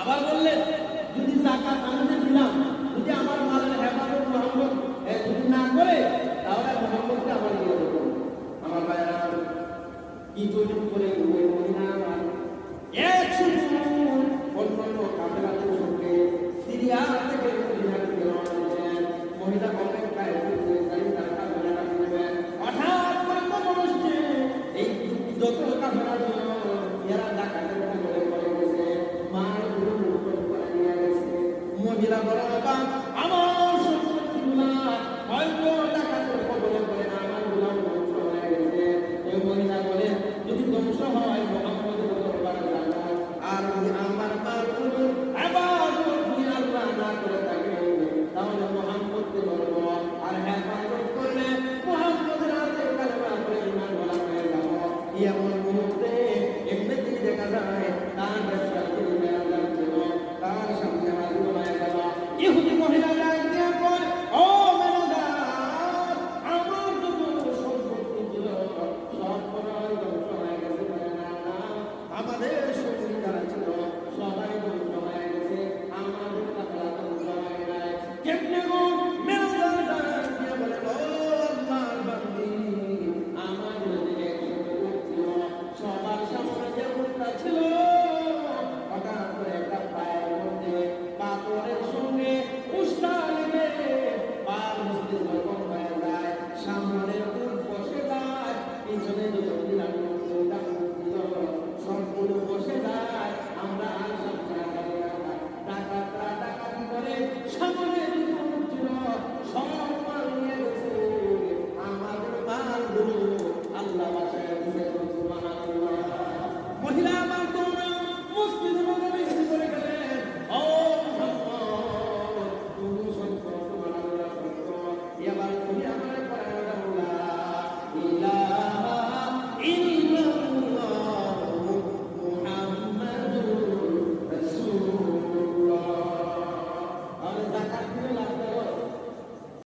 আবার বললেন যদি জাকাত আমি দিলাম, যদি আমার মালের হেফাজত মোহাম্মদ যদি না করে, তাহলে মোহাম্মদকে আমার দিয়ে দেবো। আমার ভাইয়েরা, কি তৈরি করে মহিলা একশো যত টাকা ফেরার জন্য এরা ডাকাতের y amor. lamang